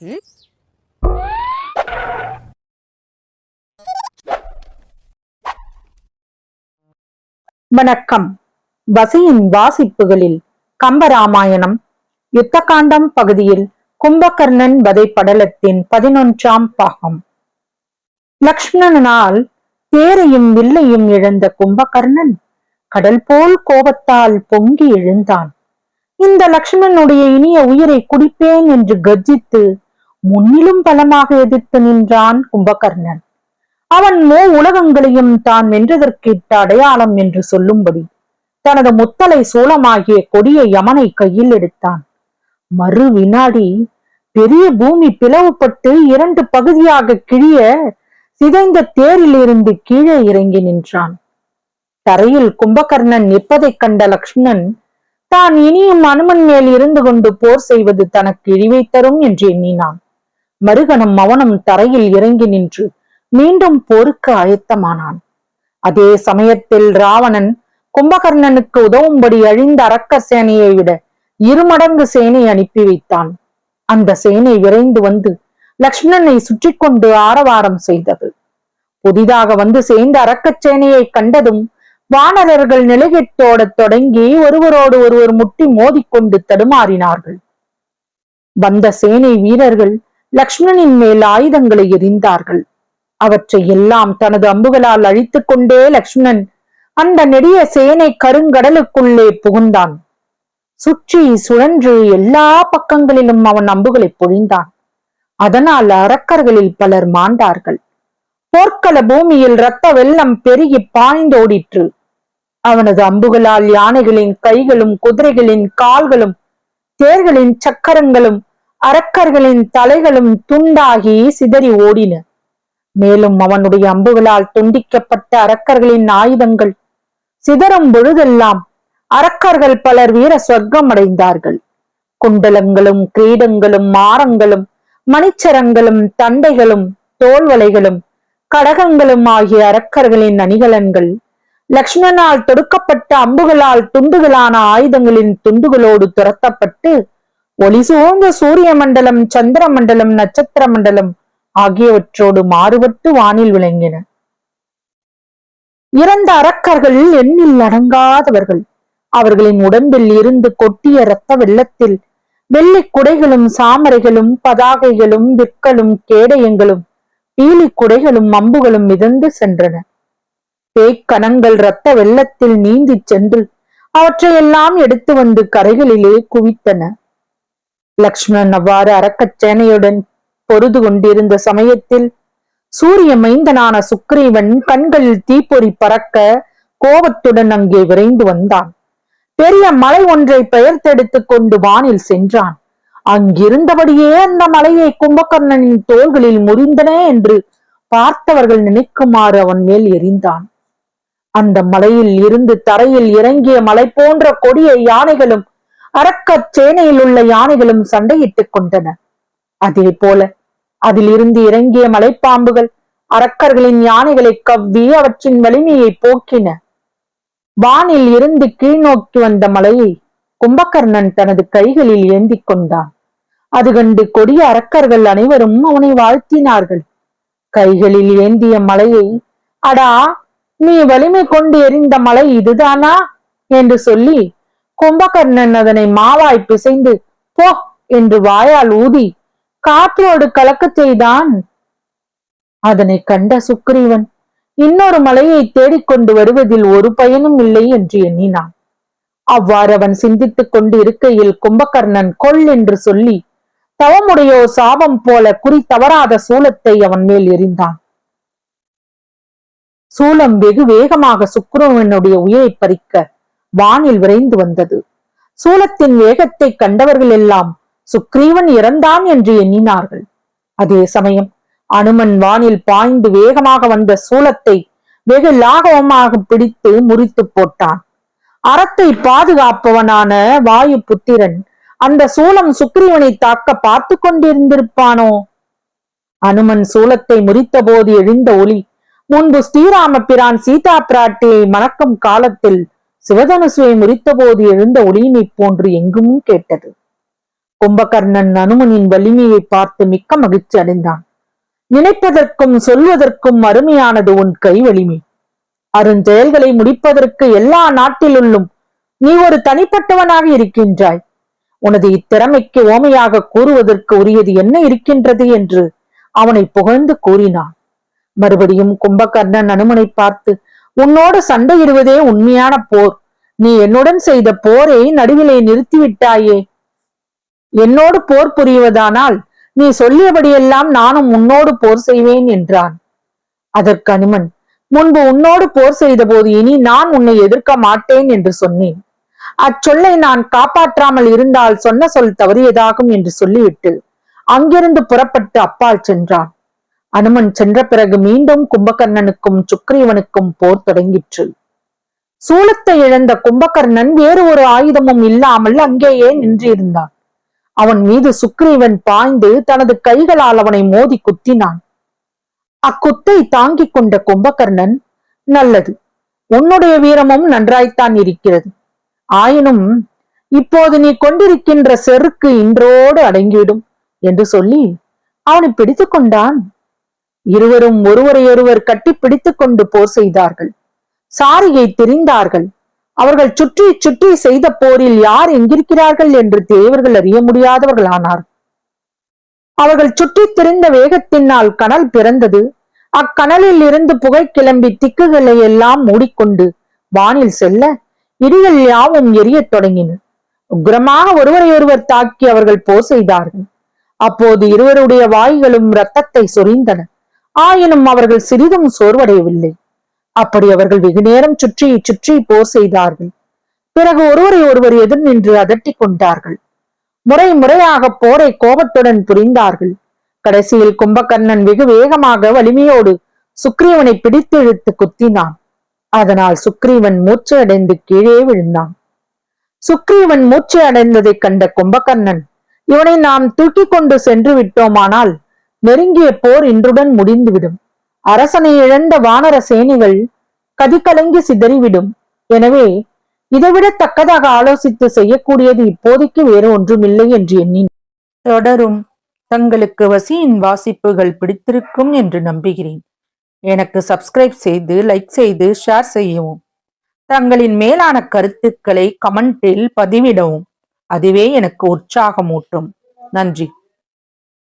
ம்? வணக்கம். வசியின் வாசிப்புகளில் கம்பராமாயணம் யுத்தகாண்டம் பகுதியில் கும்பகர்ணன் வதை படலத்தின் பதினொன்றாம் பாகம். லக்ஷ்மணனால் தேரையும் வில்லையும் இழந்த கும்பகர்ணன் கடல் போல் கோபத்தால் பொங்கி எழுந்தான். இந்த லக்ஷ்மணனுடைய இனிய உயிரை குடிப்பேன் என்று கர்ஜித்து முன்னிலும் பலமாக எதிர்த்து நின்றான் கும்பகர்ணன். அவன் மோ உலகங்களையும் தான் வென்றதற்கு அடையாளம் என்று சொல்லும்படி தனது முத்தலை சூளமாகிய கொடிய யமனை கையில் எடுத்தான். மறு வினாடி பெரிய பூமி பிளவுபட்டு இரண்டு பகுதியாக கிழிய சிதைந்த தேரிலிருந்து கீழே இறங்கி நின்றான். தரையில் கும்பகர்ணன் நிற்பதைக் கண்ட லக்ஷ்மணன் தான் இனியும் அனுமன் மேல் இருந்து கொண்டு போர் செய்வது தனக்கு இழிவை தரும் என்று எண்ணினான். மறுகணம் மௌனம் தரையில் இறங்கி நின்று மீண்டும் போருக்கு ஆயத்தமானான் அதே சமயத்தில் ராவணன் கும்பகர்ணனுக்கு உதவும்படி அழிந்த அரக்க சேனையை விட இருமடங்கு சேனை அனுப்பி வைத்தான். அந்த சேனை விரைந்து வந்து லக்ஷ்மணனை சுற்றி கொண்டு ஆரவாரம் செய்தது. புதிதாக வந்து சேர்ந்த அரக்கச் சேனையை கண்டதும் வானரர்கள் நிலைகெட்டோடத் தொடங்கி ஒருவரோடு ஒருவர் முட்டி மோதிக்கொண்டு தடுமாறினார்கள். வந்த சேனை வீரர்கள் லக்ஷ்மணனின் மேல் ஆயுதங்களை எரிந்தார்கள் அவற்றை எல்லாம் தனது அம்புகளால் அழித்துக் கொண்டே லக்ஷ்மணன் அந்த நெடிய சேனை கருங்கடலுக்குள்ளே புகுந்தான். சுற்றி சுழன்று எல்லா பக்கங்களிலும் அவன் அம்புகளை பொழிந்தான். அதனால் அரக்கர்களில் பலர் மாண்டார்கள். போர்க்கள பூமியில் இரத்த வெள்ளம் பெருகி பாய்ந்தோடிற்று. அவனது அம்புகளால் யானைகளின் கைகளும் குதிரைகளின் கால்களும் தேர்களின் சக்கரங்களும் அரக்கர்களின் தலைகளும் துண்டாகி சிதறி ஓடின. மேலும் அவனுடைய அம்புகளால் துண்டிக்கப்பட்ட அரக்கர்களின் ஆயுதங்கள். சிதறும் பொழுதெல்லாம் அரக்கர்கள் பலர் வீர சொர்க்கம் அடைந்தார்கள் குண்டலங்களும் கிரீடங்களும் மாரங்களும் மணிச்சரங்களும் தண்டைகளும் தோல்வலைகளும் கடகங்களும் ஆகிய அரக்கர்களின் அணிகலன்கள் லக்ஷ்மணனால் தொடுக்கப்பட்ட அம்புகளால் துண்டுகளான ஆயுதங்களின் துண்டுகளோடு துரத்தப்பட்டு ஒளி சூழ்ந்த சூரிய மண்டலம் சந்திர மண்டலம் நட்சத்திர மண்டலம் ஆகியவற்றோடு மாறுபட்டு வானில் விளங்கின. இறந்த அரக்கர்கள் எண்ணில் அடங்காதவர்கள். அவர்களின் உடம்பில் இருந்து கொட்டிய இரத்த வெள்ளத்தில் வெள்ளி குடைகளும் சாமரைகளும் பதாகைகளும் விற்களும் கேடயங்களும் பீலி குடைகளும் அம்புகளும் மிதந்து சென்றன. பேய்க்கணங்கள் இரத்த வெள்ளத்தில் நீந்தி சென்று அவற்றையெல்லாம் எடுத்து வந்து கரைகளிலே குவித்தன. லக்ஷ்மணன் அவ்வாறு அரக்கச் சேனையுடன் பொருது கொண்டிருந்த சமயத்தில் சூரிய மைந்தனான சுக்ரீவன் கண்களில் தீப்பொறி பறக்க கோபத்துடன் அங்கே விரைந்து வந்தான். பெரிய மலை ஒன்றை பெயர்த்தெடுத்துக் கொண்டு வானில் சென்றான். அங்கிருந்தபடியே அந்த மலையை கும்பகர்ணனின் தோள்களில் முறிந்தனே என்று பார்த்தவர்கள் நினைக்குமாறு அவன் மேல் எரிந்தான். அந்த மலையில் இருந்து தரையில் இறங்கிய மலை போன்ற கொடிய யானைகளும் அரக்கச் சேனையில் உள்ள யானைகளும் சண்டையிட்டுக் கொண்டன. அதே போல அதிலிருந்து இறங்கிய மலைப்பாம்புகள் அரக்கர்களின் யானைகளை கவ்வி அவற்றின் வலிமையை போக்கின. வானில் இருந்து கீழ்நோக்கி வந்த மலையை கும்பகர்ணன் தனது கைகளில் ஏந்திக் கொண்டான். அது கண்டு கொடிய அரக்கர்கள் அனைவரும் அவனை வாழ்த்தினார்கள். கைகளில் ஏந்திய மலையை அடா நீ வலிமை கொண்டு எறிந்த மலை இதுதானா? என்று சொல்லி கும்பகர்ணன் அதனை மாவாய் பிசைந்து போ என்று வாயால் ஊதி காற்றோடு கலக்கச் செய்தான். அதனை கண்ட சுக்ரீவன் இன்னொரு மலையை தேடிக்கொண்டு வருவதில் ஒரு பயனும் இல்லை என்று எண்ணினான். அவ்வாறு அவன் சிந்தித்துக் கொண்டு இருக்கையில் கும்பகர்ணன் கொல் என்று சொல்லி தவமுடையோ சாபம் போல குறி தவறாத சூலத்தை அவன் மேல் எறிந்தான். சூலம் வெகு வேகமாக சுக்ரவனுடைய உயிரை பறிக்க வானில் விரைந்து வந்தது. சூலத்தின் வேகத்தை கண்டவர்கள் எல்லாம் சுக்ரீவன் இறந்தான் என்று எண்ணினார்கள். அதே சமயம் அனுமன் வானில் பாய்ந்து வேகமாக வந்த சூலத்தை வெகு லாகவமாக பிடித்து முறித்து போட்டான். அறத்தை பாதுகாப்பவனான வாயு புத்திரன் அந்த சூலம் சுக்ரீவனை தாக்க பார்த்து கொண்டிருந்திருப்பானோ? அனுமன் சூலத்தை முறித்தபோது எழுந்த ஒளி முன்பு ஸ்ரீராம பிரான் சீதா பிராட்டியை மணக்கும் காலத்தில் சிவதனுசுவை முறித்தபோது எழுந்த ஒளியினைப் போன்று எங்கும் கேட்டது. கும்பகர்ணன் அனுமனின் வலிமையை பார்த்து மிக்க மகிழ்ச்சி அடைந்தான். நினைப்பதற்கும் சொல்வதற்கும் அருமையானது உன் கை வலிமை அருஞ்செயல்களை முடிப்பதற்கு எல்லா நாட்டிலுள்ளும் நீ ஒரு தனிப்பட்டவனாக இருக்கின்றாய். உனது இத்திறமைக்கு ஓமையாக கூறுவதற்கு உரியது என்ன இருக்கின்றது என்று அவனை புகழ்ந்து கூறினான். மறுபடியும் கும்பகர்ணன் அனுமனை பார்த்து உன்னோடு சண்டையிடுவதே உண்மையான போர். நீ என்னுடன் செய்த போரை நடுவிலே நிறுத்திவிட்டாயே. என்னோடு போர் புரிவதானால் நீ சொல்லியபடியெல்லாம் நானும் உன்னோடு போர் செய்வேன் என்றான். அதற்கு அனுமன் முன்பு உன்னோடு போர் செய்தபோது இனி நான் உன்னை எதிர்க்க மாட்டேன் என்று சொன்னேன். அச்சொல்லை நான் காப்பாற்றாமல் இருந்தால் சொன்ன சொல் தவறியதாகும் என்று சொல்லிவிட்டு அங்கிருந்து புறப்பட்டு அப்பால் சென்றான். அனுமன் சென்ற பிறகு மீண்டும் கும்பகர்ணனுக்கும் சுக்ரீவனுக்கும் போர் தொடங்கிற்று. சூலத்தை இழந்த கும்பகர்ணன் வேறு ஒரு ஆயுதமும் இல்லாமல் அங்கேயே நின்றிருந்தான். அவன் மீது சுக்ரீவன் பாய்ந்து தனது கைகளால் அவனை மோதி குத்தினான். அக்குத்தை தாங்கிக் கொண்ட கும்பகர்ணன் நல்லது உன்னுடைய வீரமும் நன்றாய்த்தான் இருக்கிறது. ஆயினும் இப்போது நீ கொண்டிருக்கின்ற செருக்கு இன்றோடு அடங்கிவிடும் என்று சொல்லி அவனை பிடித்துக் கொண்டான் இருவரும் ஒருவரையொருவர் கட்டி பிடித்துக் கொண்டு போர் செய்தார்கள். சாரியை திரிந்தார்கள். அவர்கள் சுற்றி சுற்றி செய்த போரில் யார் எங்கிருக்கிறார்கள் என்று தேவர்கள் அறிய முடியாதவர்களானார். அவர்கள் சுற்றி திரிந்த வேகத்தினால் கனல் பிறந்தது. அக்கனலில் இருந்து புகை கிளம்பி திக்குகளை எல்லாம் மூடிக்கொண்டு வானில் செல்ல இடிகள் யாவும் எரியத் தொடங்கின. உக்கிரமாக ஒருவரையொருவர் தாக்கி அவர்கள் போர் செய்தார்கள். அப்போது இருவருடைய வாய்களும் இரத்தத்தை சொரிந்தன. ஆயினும் அவர்கள் சிறிதும் சோர்வடையவில்லை. அப்படி அவர்கள் வெகு நேரம் சுற்றி சுற்றி போர் செய்தார்கள். பிறகு ஒருவரை ஒருவர் எதிர் நின்று அதட்டி கொண்டார்கள். முறை முறையாக போரை கோபத்துடன் புரிந்தார்கள். கடைசியில் கும்பகர்ணன் வெகு வேகமாக வலிமையோடு சுக்ரீவனை பிடித்து இழுத்து குத்தினான். அதனால் சுக்ரீவன் மூச்சு அடைந்து கீழே விழுந்தான். சுக்ரீவன் மூச்சு அடைந்ததைக் கண்ட கும்பகர்ணன் இவனை நாம் தூக்கி கொண்டு சென்று விட்டோமானால் நெருங்கிய போர் இன்றுடன் முடிந்துவிடும். அரசனை இழந்த வானர சேனைகள் கதிகலங்கி சிதறிவிடும். எனவே இதைவிட தக்கதாக ஆலோசித்து செய்யக்கூடியது இப்போதைக்கு வேறு ஒன்றுமில்லை என்று எண்ணின் தொடரும். தங்களுக்கு வசியின் வாசிப்புகள் பிடித்திருக்கும் என்று நம்புகிறேன். எனக்கு சப்ஸ்கிரைப் செய்து லைக் செய்து ஷேர் செய்யவும். தங்களின் மேலான கருத்துக்களை கமெண்டில் பதிவிடவும். அதுவே எனக்கு உற்சாகமூட்டும். நன்றி.